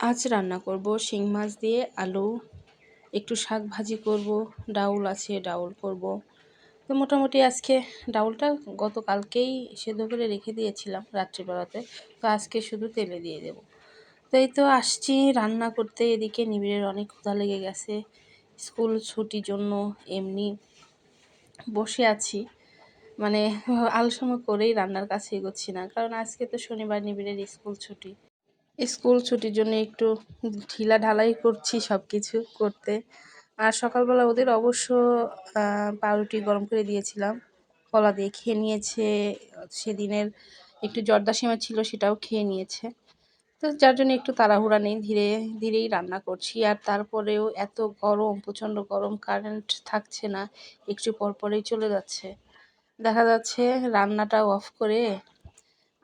আজ রান্না করব শিং মাছ দিয়ে, আলু, একটু শাক ভাজি করব, ডাউল আছে, ডাউল করব। তো মোটামুটি আজকে ডাউলটা গতকালকেই সেদ্ধ করে রেখে দিয়েছিলাম রাত্রিবেলাতে। তো আজকে শুধু তেলে দিয়ে দেব। তো এই তো আসছি রান্না করতে, এদিকে নিবিড়ের অনেক ক্ষুধা লেগে গেছে। স্কুল ছুটির জন্য এমনি বসে আছি। মানে আলসেমা করেই রান্নার কাছে এগোচ্ছি না, কারণ আজকে তো শনিবার নিবিড়ের স্কুল ছুটি। স্কুল ছুটির জন্য একটু ঢিলা ঢালাই করছি সব কিছু করতে। আর সকালবেলা ওদের অবশ্য পাউরুটি গরম করে দিয়েছিলাম। কলা দিয়ে খেয়ে নিয়েছে, সেদিনের একটু জর্দা সিমা ছিল সেটাও খেয়ে নিয়েছে। তো যার জন্য একটু তাড়াহুড়া নেই, ধীরে, ধীরেই রান্না করছি। আর তারপরেও এত গরম, প্রচণ্ড গরম কারেন্ট থাকছে না, একটু পরপরেই চলে যাচ্ছে। দেখা যাচ্ছে রান্নাটা অফ করে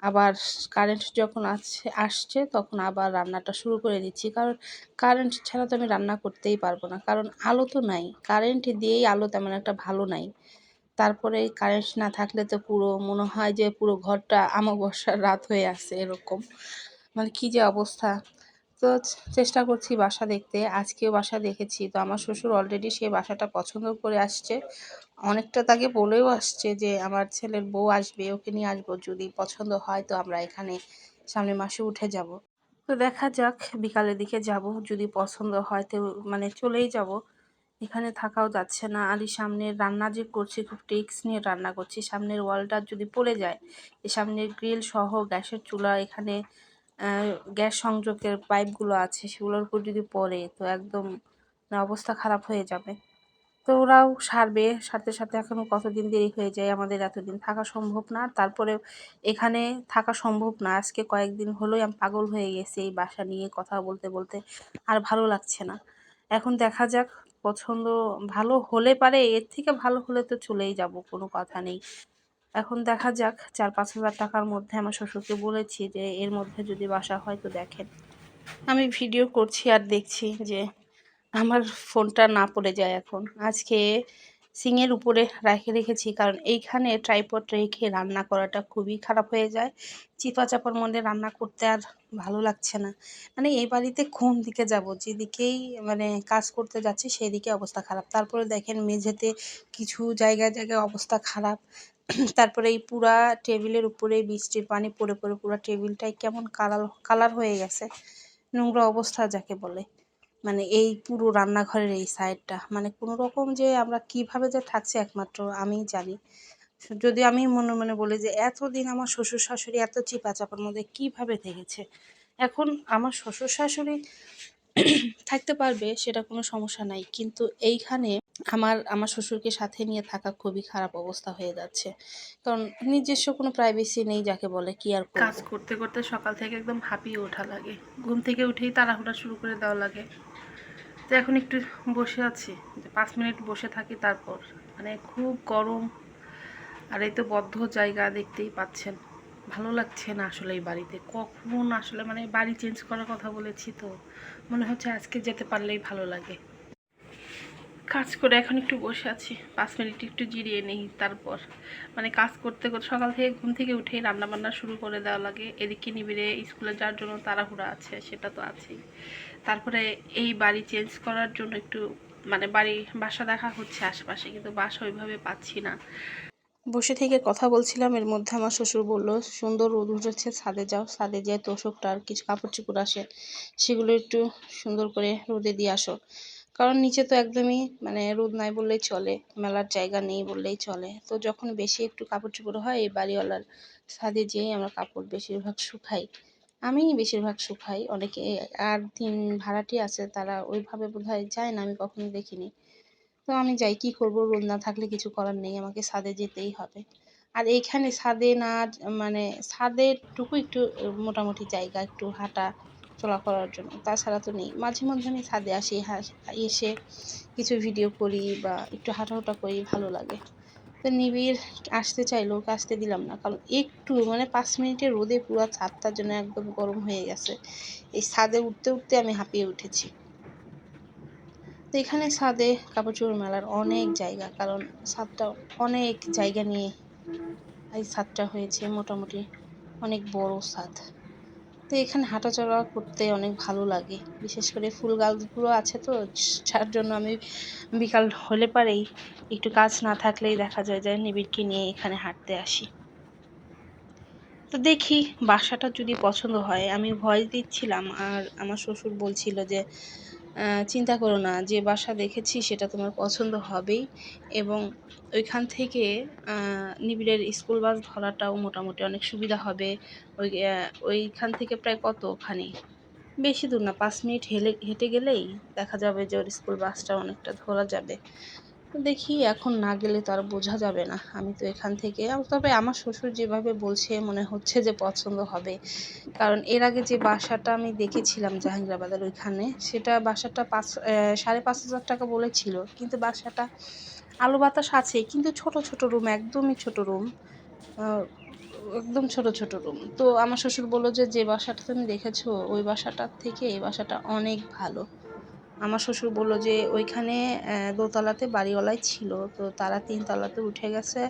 আবার কারেন্ট যখন আসছে আসছে তখন আবার রান্নাটা শুরু করে দিচ্ছি। কারণ কারেন্ট ছাড়া তো আমি রান্না করতেই পারব না। কারণ আলো তো নাই। কারেন্ট দিয়েই আলো তেমন একটা ভালো নাই। তারপরে কারেন্ট না থাকলে তো পুরো মনে হয় যে পুরো ঘরটা আমাবস্যার রাত হয়ে আছে এরকম। মানে কী যে অবস্থা। তো চেষ্টা করছি বাসা দেখতে। আজকেও বাসা দেখেছি। তো আমার শ্বশুর অলরেডি সে বাসাটা পছন্দ করে আসছে। অনেকটা তাকে বলেও আসছে যে, আমার ছেলের বউ আসবে, ওকে নিয়ে আসব। যদি পছন্দ হয় তো আমরা এখানে সামনের মাসে উঠে যাব। তো দেখা যাক, বিকালের দিকে যাব। যদি পছন্দ হয় তো মানে চলেই যাব। এখানে থাকাও যাচ্ছে না। আর এই রান্না যে করছি, খুব টেক্স নিয়ে রান্না করছি। সামনের ওয়ালটা যদি পড়ে যায় এই সামনের গ্রিল সহ গ্যাসের চুলা, এখানে গ্যাস সংযোগের পাইপগুলো আছে, সেগুলোর উপর যদি পড়ে, তো একদম অবস্থা খারাপ হয়ে যাবে। তো ওরাও সারবে, সারতে সাথে এখনও কতদিন দেরি হয়ে যায় আমাদের এতদিন থাকা সম্ভব না। তারপরে এখানে থাকা সম্ভব না। আজকে কয়েকদিন হলোই আমি পাগল হয়ে গেছি এই বাসা নিয়ে কথা বলতে বলতে। আর ভালো লাগছে না। এখন দেখা যাক, পছন্দ ভালো হলে পারে, এর থেকে ভালো হলে তো চলেই যাব, কোনো কথা নেই। এখন দেখা যাক, চার, পাঁচ হাজার টাকার মধ্যে আমার শ্বশুরকে বলেছি যে এর মধ্যে যদি বাসা হয় তো দেখেন। আমি ভিডিও করছি আর দেখছি যে আমার ফোনটা না পড়ে যায় এখন। আজকে সিংয়ের উপরে রেখে রেখেছি, কারণ এইখানে ট্রাইপড রেখে রান্না করাটা খুবই খারাপ হয়ে যায়। চিপা চাপার মধ্যে রান্না করতে আর ভালো লাগছে না। মানে এই বাড়িতে কোন দিকে যাব? যেদিকেই মানে কাজ করতে যাচ্ছি সেই দিকে অবস্থা খারাপ। তারপরে দেখেন মেঝেতে কিছু জায়গায় জায়গায় অবস্থা খারাপ। তারপরে এই পুরা টেবিলের উপরে বৃষ্টির পানি পড়ে পড়ে পুরা টেবিলটাই কেমন কালার কালার হয়ে গেছে। নোংরা অবস্থা যাকে বলে। মানে এই পুরো রান্নাঘরের এই সাইডটা মানে কোনো রকম যে আমরা কীভাবে যে থাকছি একমাত্র আমি জানি। যদি আমি মনে মনে বলি যে এতদিন আমার শ্বশুর শাশুড়ি এত চিপা চাপার মধ্যে কীভাবে থেকেছে? এখন আমার শ্বশুর শাশুড়ি থাকতে পারবে, সেটা কোনো সমস্যা নাই। কিন্তু এইখানে আমার আমার শ্বশুরকে সাথে নিয়ে থাকা খুবই খারাপ অবস্থা হয়ে যাচ্ছে। কারণ নিজস্ব কোনো প্রাইভেসি নেই যাকে বলে, কি আর কাজ করতে করতে সকাল থেকে একদম হাঁপিয়ে ওঠা লাগে। ঘুম থেকে উঠেই তাড়াহুড়া শুরু করে দেওয়া লাগে। তো এখন একটু বসে আছি। পাঁচ মিনিট বসে থাকি তারপর। মানে খুব গরম। আর এই তো বদ্ধ জায়গা দেখতেই পাচ্ছেন। ভালো লাগছে না আসলে এই বাড়িতে। কখন আসলে মানে বাড়ি চেঞ্জ করার কথা বলেছি তো। মনে হচ্ছে আজকে যেতে পারলেই ভালো লাগে। কাজ করে এখন একটু বসে আছি। পাঁচ মিনিট একটু জিরিয়ে নেই তারপর। মানে কাজ করতে করতে সকাল থেকে ঘুম থেকে উঠেই রান্নাবান্না শুরু করে দেওয়া লাগে। এদিকে নিবিড়ে স্কুলে যাওয়ার জন্য তাড়াহুড়া আছে, সেটা তো আছেই। তারপরে এই বাড়ি চেঞ্জ করার জন্য একটু মানে বাড়ি, বাসা দেখা হচ্ছে আশেপাশে, কিন্তু বাসা ওইভাবে পাচ্ছি না। বসে থেকে কথা বলছিলাম, এর মধ্যে আমার শ্বশুর বলল, সুন্দর রোদ উঠেছে, ছাদে যাও, ছাদে যেয়ে তোষকটা আর কিছু কাপড় চুপড় আসে, সেগুলো একটু সুন্দর করে রোদে দিয়ে আসো। কারণ নিচে তো একদমই মানে রোদ নাই বললেই চলে, মেলার জায়গা নেই বললেই চলে। তো যখন বেশি একটু কাপড় চোপড় হয়, এই বাড়িওয়ালার ছাদে যেয়েই আমরা কাপড় বেশিরভাগ শুকাই। আমি বেশিরভাগ শুকাই, অনেকে, আর তিন ভাড়াটি আছে, তারা ওইভাবে বোধহয় যায় না, আমি কখনো দেখিনি। তো আমি যাই, কি করব? রোদ না থাকলে কিছু করার নেই, আমাকে ছাদে যেতেই হবে। আর এইখানে ছাদে না মানে ছাদের টুকু একটু মোটামুটি জায়গা, একটু হাঁটা চলা করার জন্য। তাছাড়া তো নেই। মাঝে মধ্যে আমি ছাদে আসি এসে কিছু ভিডিও করি বা একটু হাঁটাহুটা করি, ভালো লাগে। তো নিবিড় আসতে চাইলো ওকে আসতে দিলাম না। কারণ একটু মানে পাঁচ মিনিটের রোদে পুরো ছাদটার জন্য একদম গরম হয়ে গেছে। এই ছাদে উঠতে উঠতে আমি হাঁপিয়ে উঠেছি। তো এখানে ছাদে কাপড় চোপড় মেলার অনেক জায়গা, কারণ ছাদটা অনেক জায়গা নিয়ে এই ছাদটা হয়েছে, মোটামুটি অনেক বড় ছাদ। তো এখানে হাঁটাচলা করতে অনেক ভালো লাগে, বিশেষ করে ফুল গাছগুলো আছে তো, যার জন্য আমি বিকাল হলে পারেই একটু কাজ না থাকলেই দেখা যায় যে নিবিড়কে নিয়ে এখানে হাঁটতে আসি। তো দেখি বাসাটা যদি পছন্দ হয়, আমি ভয়েস দিচ্ছিলাম আর আমার শ্বশুর বলছিল যে চিন্তা করো না, যে বাসা দেখেছি সেটা তোমার পছন্দ হবেই। এবং ওইখান থেকে নিবিড়ের স্কুল বাস ধরাটাও মোটামুটি অনেক সুবিধা হবে। ওই ওইখান থেকে প্রায় কত ওখানে? বেশি দূর না, পাঁচ মিনিট হেলে, হেঁটে গেলেই দেখা যাবে যে ওর স্কুল বাসটা অনেকটা ধরা যাবে। দেখি এখন না গেলে তো আর বোঝা যাবে না। আমি তো এখান থেকে তবে আমার শ্বশুর যেভাবে বলছে মনে হচ্ছে যে পছন্দ হবে। কারণ এর আগে যে বাসাটা আমি দেখেছিলাম জাহাঙ্গীরাবাদের ওইখানে, সেটা বাসাটা পাঁচ সাড়ে পাঁচ হাজার টাকা বলেছিল। কিন্তু বাসাটা আলো বাতাস আছে, কিন্তু ছোট ছোট রুম, একদমই ছোট রুম। একদম ছোট ছোট রুম। তো আমার শ্বশুর বলল যে যে বাসাটা তুমি দেখেছ, ওই বাসাটার থেকে এই বাসাটা অনেক ভালো। আমার শ্বশুর বলল যে ওইখানে দোতলাতে বাড়িওয়ালাই ছিল, তো তারা তিনতলাতে উঠে গেছে,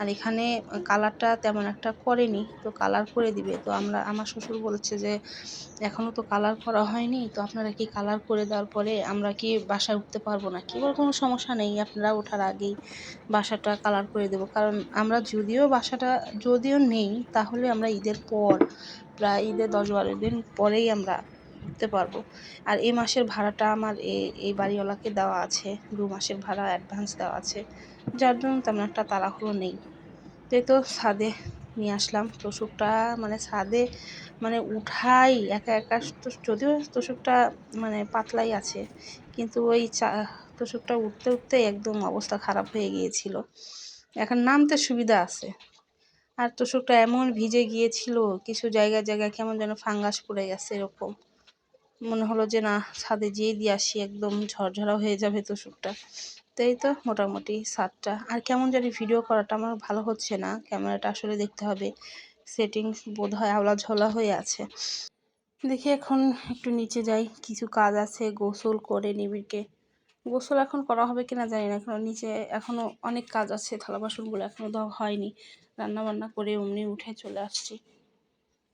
আর এখানে কালারটা তেমন একটা করেনি, তো কালার করে দিবে। তো আমরা, আমার শ্বশুর বলছে যে এখনও তো কালার করা হয়নি, তো আপনারা কি কালার করে দেওয়ার পরে আমরা কি বাসায় উঠতে পারব না কি কোনো সমস্যা নেই, আপনারা ওঠার আগেই বাসাটা কালার করে দেবো। কারণ আমরা যদিও বাসাটা, যদিও নেই, তাহলে আমরা ঈদের পর, প্রায় ঈদের দশ বারো দিন পরেই আমরা উঠতে পারব। আর এই মাসের ভাড়াটা আমার এই এই বাড়িওয়ালাকে দেওয়া আছে। দু মাসের ভাড়া অ্যাডভান্স দেওয়া আছে। যার জন্য তেমন একটা তাড়াহুড়ো নেই। তো তো ছাদে নিয়ে আসলাম, তোষকটা মানে ছাদে মানে উঠাই একা একা যদিও তোষকটা মানে পাতলাই আছে, কিন্তু ওই চা, তোষকটা উঠতে উঠতে একদম অবস্থা খারাপ হয়ে গিয়েছিল। এখন নামতে সুবিধা আছে। আর তোষকটা এমন ভিজে গিয়েছিল, কিছু জায়গায় জায়গায় কেমন যেন ফাঙ্গাস পড়ে গেছে এরকম। মনে হলো যে, না, ছাদে যেয়ে দিয়ে আসি, একদম ঝরঝরা হয়ে যাবে তো এই তো মোটামুটি ছাদটা আর কেমন জানি ভিডিও করাটা আমার ভালো হচ্ছে না। ক্যামেরাটা আসলে দেখতে হবে। সেটিংস বোধ হয় আওলা ঝোলা হয়ে আছে। দেখি এখন একটু নিচে যাই। কিছু কাজ আছে, গোসল করে নিবিড়কে। গোসল এখন করা হবে কিনা জানি না। কারণ নিচে এখনও অনেক কাজ আছে থালা বাসনগুলো এখনও ধোয়া হয়নি। রান্না বান্না করে অমনি উঠে চলে আসছি।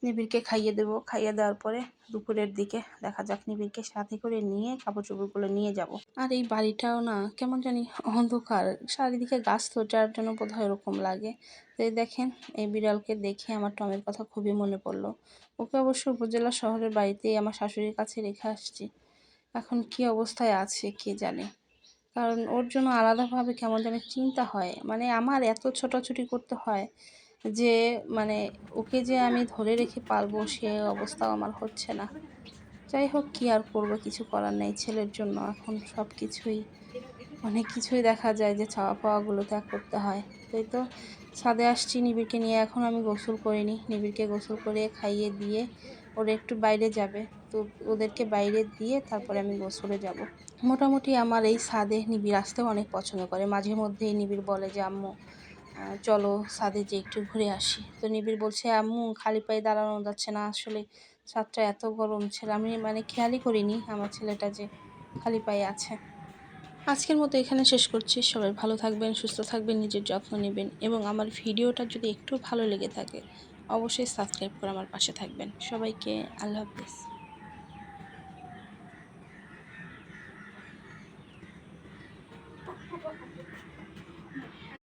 নিবিড়কে খাইয়ে দেবো। খাইয়ে দেওয়ার পরে দুপুরের দিকে দেখা যাক নিবিড়কে সাথে করে নিয়ে কাপড় চোপড়গুলো নিয়ে যাব। আর এই বাড়িটাও না কেমন জানি অন্ধকার। চারিদিকে গাছ তো, যার জন্য বোধ হয় এরকম লাগে। তো দেখেন, এই বিড়ালকে দেখে আমার টমের কথা খুবই মনে পড়ল। ওকে অবশ্য উপজেলা শহরের বাড়িতেই আমার শাশুড়ির কাছে রেখে আসছি। এখন কি অবস্থায় আছে কে জানে? কারণ ওর জন্য আলাদাভাবে কেমন যেন চিন্তা হয়। মানে আমার এত ছোটাছুটি করতে হয়। যে মানে ওকে যে আমি ধরে রেখে পালবো সে অবস্থাও আমার হচ্ছে না। যাই হোক, কী আর করব? কিছু করার নেই ছেলের জন্য। এখন সব কিছুই অনেক কিছুই দেখা যায় যে চাওয়া পাওয়াগুলো ত্যাগ করতে হয়। তাই তো, ছাদে আসছি নিবিড়কে নিয়ে। এখন আমি গোসল করিনি। নিবিড়কে গোসল করে খাইয়ে দিয়ে ওরা একটু বাইরে যাবে। তো ওদেরকে বাইরে দিয়ে তারপরে আমি গোসলে যাব। মোটামুটি আমার এই ছাদে নিবিড় আসতেও অনেক পছন্দ করে। মাঝে মধ্যেই নিবিড় বলে যে, আম্মু চলো ছাদে যে একটু ঘুরে আসি। তো নিবিড় বলছে, আম্মু, খালি পায়ে দাঁড়ানো যাচ্ছে না আসলে। ছাদটা এত গরম ছেলে, আমি মানে খেয়ালই করিনি আমার ছেলেটা যে খালি পায়ে আছে। আজকের মতো এখানে শেষ করছি। সবাই ভালো থাকবেন, সুস্থ থাকবেন, নিজের যত্ন নেবেন এবং আমার ভিডিওটা যদি একটু ভালো লেগে থাকে, অবশ্যই সাবস্ক্রাইব করে আমার পাশে থাকবেন। সবাইকে আল্লাহ হাফিজ।